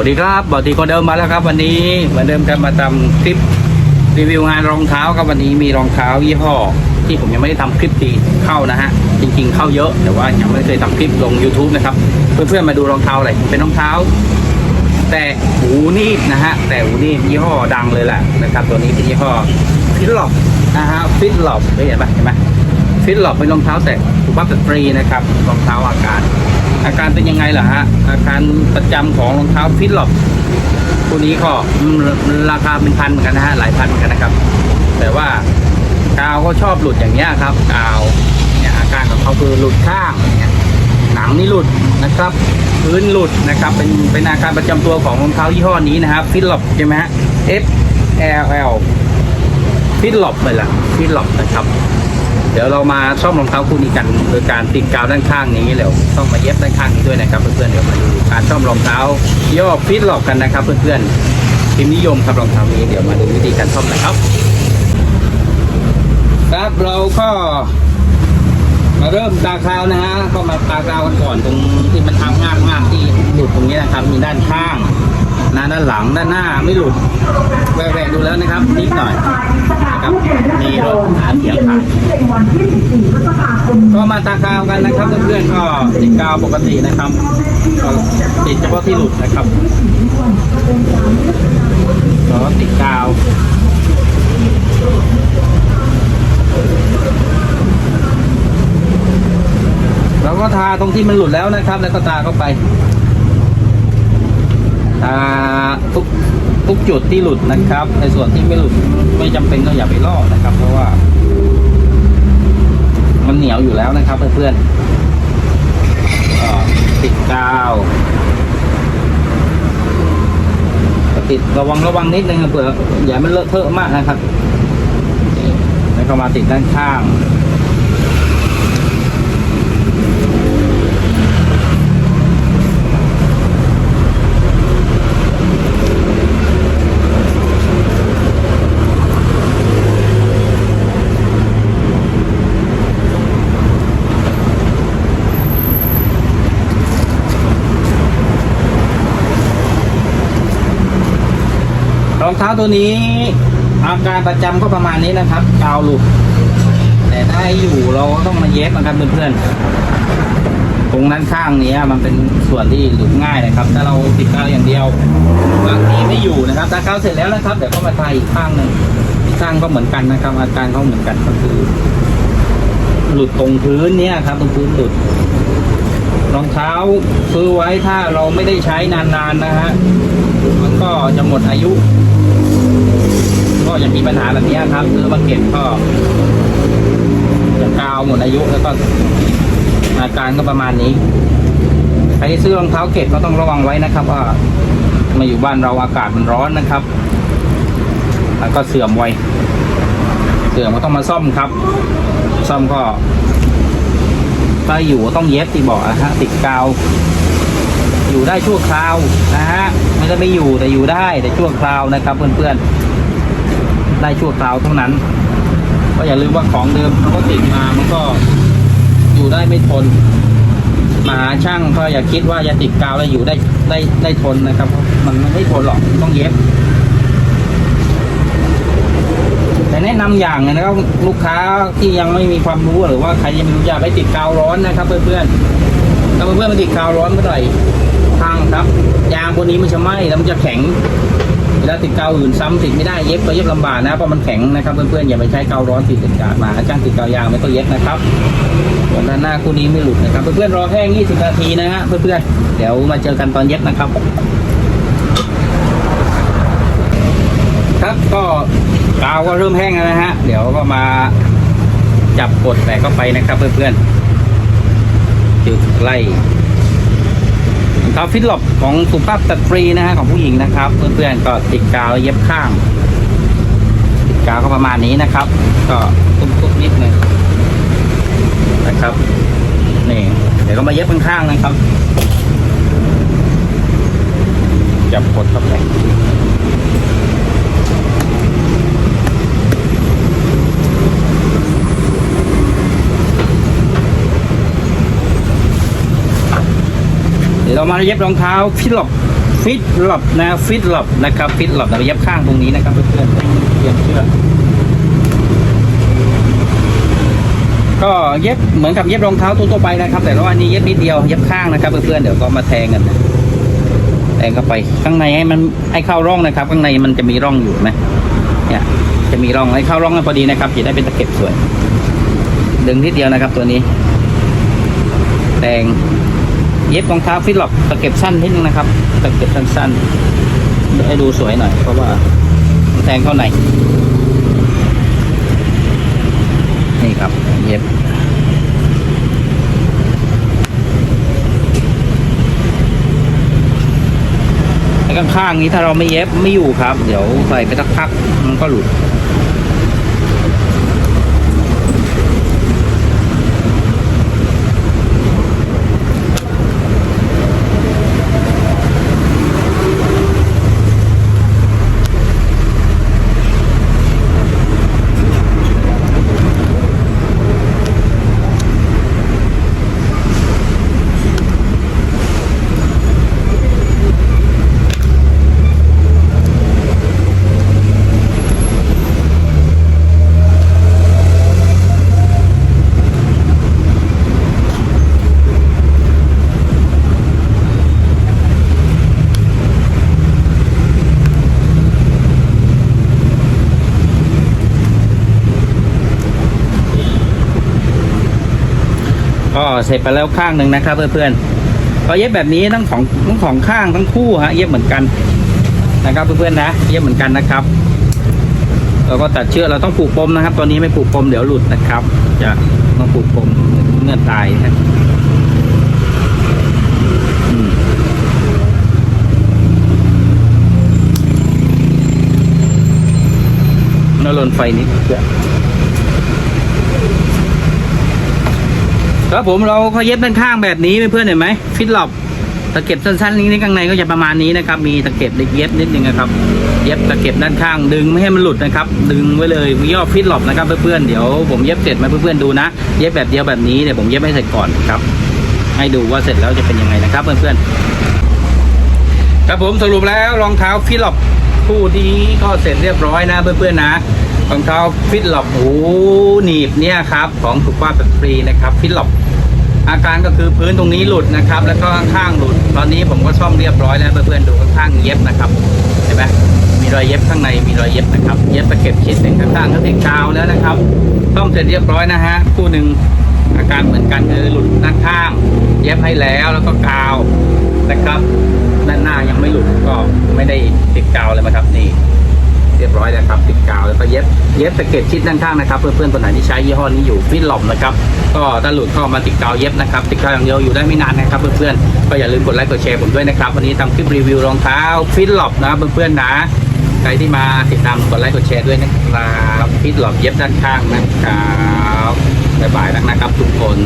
วัสดีครับบอตีคนเดิมมาแล้วครับ วันนี้เหมือนเดิมครับมาทำคลิปรีวิวงานรองเท้าครับวันนี้มีรองเท้ายี่ห้อ ที่ผมยังไม่ได้ทำคลิปตีเข้านะฮะจริง ๆ เข้าเยอะแต่ว่ายังไม่เคยทำคลิปลง YouTube นะครับเพื่อนๆมาดูรองเท้าอะไรเป็นรองเท้า แต่หูนีบนะฮะแต่หูนีบยี่ห้อดังเลยแหละนะครับ ตัวนี้เป็นยี่ห้อฟิตล็อบนะฮะฟิตล็อบเห็นไหมเห็นไหมฟิตล็อบเป็นรองเท้าแต่สุภาพสตรีนะครับรองเท้าอากาศ อาการเป็นยังไงล่ะฮะ อาการประจำของรองเท้าฟิตล็อบตัวนี้ก็อืมราคาเป็นพันเหมือนกันนะฮะหลายพันเหมือนกันนะครับ แต่ว่ากาวก็ชอบหลุดอย่างเงี้ยครับกาวเนี่ยอาการของเขาคือหลุดข้างอย่างเงี้ยหนังนี่หลุดนะครับ พื้นหลุดนะครับ เป็นเป็นอาการประจำตัวของรองเท้ายี่ห้อนี้นะครับฟิตล็อบใช่ไหมฮะ F L L ฟิตล็อบเลยล่ะฟิตล็อบนะครับ เดี๋ยวเรามาซ่อมรองเท้าคู่นี้กัน โดยการติดกาวด้านข้างนี้เร็วต้องมาเย็บด้านข้างนี้ด้วยนะครับ เพื่อนๆเดี๋ยวมาดูการซ่อมรองเท้าย่อฟิตล็อบกันนะครับ เพื่อนๆพิมนิยมครับรองเท้านี้เดี๋ยวมาดูวิธีการซ่อมนะครับ ครับเราก็มาเริ่มตาคราวนะฮะก็มาตาคราวกันก่อนตรงที่มันทำงามงามที่หลุดตรงนี้นะครับมีด้านข้าง นะด้านหลังด้านหน้าไม่หลุดแหวกๆดูแล้วนะครับ นิดหน่อยนะครับมีรถหาเสียงขายก็มาตาคาวกันนะครับเพื่อนๆก็ติดกาวปกตินะครับก็ติดเฉพาะที่หลุดนะครับก็ติดกาวเราก็ทาตรงที่มันหลุดแล้วนะครับ แล้วก็ตาเข้าไป ทุกทุกจุดที่หลุดนะครับ ในส่วนที่ไม่หลุดไม่จำเป็นก็อย่าไปลอกนะครับ เพราะว่า มันเหนียวอยู่แล้วนะครับเพื่อนๆติดกาวติดระวังระวังนิดนึงนะเผื่ออย่ามันเลอะเทอะมากนะครับแล้วก็มาติดด้านข้าง องเท้าตัวนี้ อาการประจำก็ประมาณนี้นะครับกาวหลุดแต่ถ้าอยู่เราก็ต้องมาเย็บนะครับเพื่อนๆตรงด้านข้างนี้มันเป็นส่วนที่หลุดง่ายนะครับ ถ้าเราติดกาวอย่างเดียวบางทีไม่อยู่นะครับถ้ากาวเสร็จแล้วนะครับเดี๋ยวก็มาทาอีกข้างหนึ่งอีกข้างก็เหมือนกันนะครับ อาการเขาเหมือนกันก็คือ หลุดตรงพื้นเนี้ยครับ ตรงพื้นหลุดรองเท้าซื้อไว้ถ้าเราไม่ได้ใช้นานๆนะฮะมันก็จะหมดอายุ ก็จะมีปัญหาแบบนี้ครับซื้อมาเก็บก็จะกาวหมดอายุแล้วก็อาการก็ประมาณนี้ใครที่ซื้อรองเท้าเก็บก็ต้องระวังไว้นะครับ ว่ามาอยู่บ้านเราอากาศมันร้อนนะครับ แล้วก็เสื่อมไวเสื่อมก็ต้องมาซ่อมครับ ซ่อมก็ถ้าอยู่ต้องเย็บที่บอกนะฮะติดกาว อยู่ได้ชั่วคราวนะฮะไม่ได้ไม่อยู่แต่อยู่ได้แต่ชั่วคราวนะครับ เพื่อนๆ ได้ชั่วคราวเท่านั้น ก็อย่าลืมว่าของเดิมเขาก็ติดมามันก็อยู่ได้ไม่ทนมาหาช่างก็อย่าคิดว่าจะติดกาวแล้วอยู่ได้ได้ได้ทนนะครับ มันไม่ทนหรอกต้องเย็บ แต่แนะนำอย่างนะครับลูกค้าที่ยังไม่มีความรู้หรือว่าใครยังไม่รู้อยากให้ติดกาวร้อนนะครับ เพื่อนๆถ้าเพื่อนๆมาติดกาวร้อนเมื่อไหร่พังครับ ยางบนนี้มันจะไหม้แล้วมันจะแข็ง เวลาติดกาวอื่นซ้ำติดไม่ได้เย็บก็เย็บลำบากนะเพราะมันแข็งนะครับเพื่อนๆอย่าไปใช้กาวร้อนติดติดกาดมาจ้างติดกาวยางไม่ต้องเย็บนะครับส่วนด้านหน้าคู่นี้ไม่หลุดนะครับ เพื่อนๆรอแห้ง 20 นาทีนะฮะเพื่อนๆเดี๋ยวมาเจอกันตอนเย็บนะครับ ครับก็กาวก็เริ่มแห้งแล้วนะฮะเดี๋ยวก็มาจับกดแตะเข้าไปนะครับ เพื่อนๆจุดไล่ รองเท้าฟิตหลบของสุภาพสตรีนะฮะของผู้หญิงนะครับเพื่อนๆก็ติดกาวเย็บข้าง ติดกาวก็ประมาณนี้นะครับ ก็ตุ้มๆนิดนึงนะครับนี่เดี๋ยวก็มาเย็บข้างๆนะครับจับกดเข้าไป เรามาเย็บรองเท้าฟิลล็อกฟิตหลบนะฟิตหลบนะครับฟิตหลบนะเย็บข้างตรงนี้นะครับเพื่อนๆเย็บเชือกก็เย็บเหมือนกับเย็บรองเท้าทั่วๆไปนะครับ แต่ว่าอันนี้เย็บนิดเดียวเย็บข้างนะครับเพื่อนๆเดี๋ยวก็มาแทงกันนะแทงเข้าไปข้างในให้มันให้เข้าร่องนะครับ ข้างในมันจะมีร่องอยู่ไหมเนี่ยจะมีร่องให้เข้าร่องให้พอดีนะครับจะได้เป็นตะเข็บสวย ดึงนิดเดียวนะครับตัวนี้แทง เย็บรองเท้าฟิตหลอกตะเก็บสั้นนิดนึงนะครับ ตะเก็บสั้นๆให้ดูสวยหน่อย เพราะว่าแทงเข้าในนี่ครับ เย็บแล้วข้างๆนี้ถ้าเราไม่เย็บไม่อยู่ครับ เดี๋ยวใส่ไปสักพักมันก็หลุด ก็เสร็จไปแล้วข้างหนึ่งนะครับเพื่อนๆก็เย็บแบบนี้ทั้งของทั้งของข้างทั้งคู่ฮะเย็บเหมือนกันนะครับเพื่อนๆนะเย็บเหมือนกันนะครับเราก็ตัดเชือกเราต้องผูกปมนะครับ ตอนนี้ไม่ผูกปมเดี๋ยวหลุดนะครับ จะต้องผูกปมเงื่อนตายนะน่าลนไฟนิดเพื่อน ครับผมเราเขาเย็บด้านข้างแบบนี้เพื่อนๆเห็นไหมฟิตหลบตะเก็บสั้นๆนี้ข้างในก็จะประมาณนี้นะครับ มีตะเก็บเล็กเย็บนิดนึงนะครับ เย็บตะเก็บด้านข้าง ดึงไม่ให้มันหลุดนะครับ ดึงไว้เลยย่อฟิตหลบนะครับเพื่อนๆเดี๋ยวผมเย็บเสร็จมาเพื่อนๆดูนะ เย็บแบบเดียวแบบนี้เดี๋ยวผมเย็บให้เสร็จก่อนครับ ให้ดูว่าเสร็จแล้วจะเป็นยังไงนะครับ เพื่อนๆครับผมสรุปแล้วรองเท้าฟิตหลบคู่นี้ก็เสร็จเรียบร้อยนะเพื่อนๆนะ รองเท้าฟิตหลบหูหนีบเนี่ยครับของถูกว่าแบบฟรีนะครับฟิตหลบอาการก็คือพื้นตรงนี้หลุดนะครับ แล้วก็ข้างหลุด ตอนนี้ผมก็ซ่อมเรียบร้อยแล้วเพื่อนๆดูข้างๆเย็บนะครับเห็นไหมมีรอยเย็บข้างในมีรอยเย็บนะครับ เย็บตะเข็บชิดหนึ่งข้างๆก็ติดกาวแล้วนะครับซ่อมเสร็จเรียบร้อยนะฮะคู่หนึ่งอาการเหมือนกันคือหลุดด้านข้าง เย็บให้แล้วแล้วก็กาวนะครับ ด้านหน้ายังไม่หลุดก็ไม่ได้ติดกาวเลยนะครับนี่ เรียบร้อยแล้วครับติดกาวแล้วก็เย็บเย็บตะเก็บชิดด้านข้างนะครับ เพื่อนๆคนไหนที่ใช้ยี่ห้อนี้อยู่ฟิตหลอมนะครับก็ถ้าหลุดก็มาติดกาวเย็บนะครับติดกาวอย่างเดียวอยู่ได้ไม่นานนะครับ เพื่อนๆก็อย่าลืมกดไลค์กดแชร์ผมด้วยนะครับวันนี้ทำคลิปรีวิวรองเท้าฟิตหลอมนะเพื่อนๆนะใครที่มาติดตามกดไลค์กดแชร์ด้วยนะครับฟิตหลอมเย็บด้านข้างนะครับบ๊ายบายนะครับทุกคน